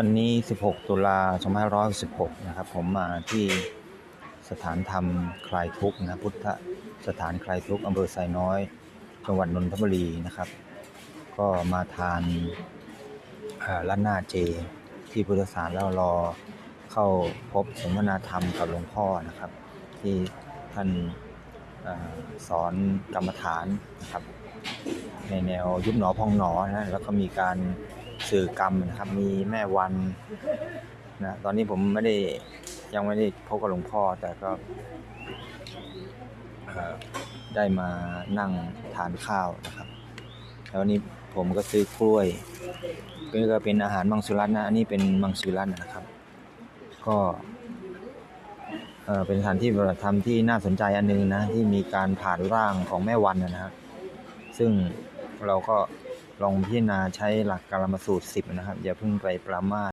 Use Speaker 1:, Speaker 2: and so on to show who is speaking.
Speaker 1: วันนี้ 16 ตุลา2516 นะครับ ผมมาที่สถานธรรมคลายทุกข์นะพุทธสถานคลายทุกข์อำเภอไซน้อย จังหวัดนนทบุรีนะครับ ก็มาทานร้านหน้าเจ ที่พุทธศาสตร์แล้วรอเข้าพบสมนาธรรมกับหลวงพ่อนะครับ ที่ท่านอสอนกรรมฐานนะครับ ในแนวยุบหนอพองหนอนะแล้วก็มีการ สื่อกรรมนะครับ มีแม่วันนะตอนนี้ผมไม่ได้ยังไม่ได้พบกับหลวงพ่อแต่ก็ได้มานั่งทานข้าวนะครับ แล้ววันนี้ผมก็ซื้อกล้วยนี่ก็เป็นอาหารมังสวิรัตนะอันนี้เป็นมังสวิรัตนะครับ ก็เป็นสถานที่ปฏิบัติธรรมที่น่าสนใจอันหนึงนะที่มีการผ่านร่างของแม่วันนะครับซึ่งเราก็ ลองพิจารณาใช้หลักการมสูตร 10 นะครับ อย่าเพิ่งไปประมาท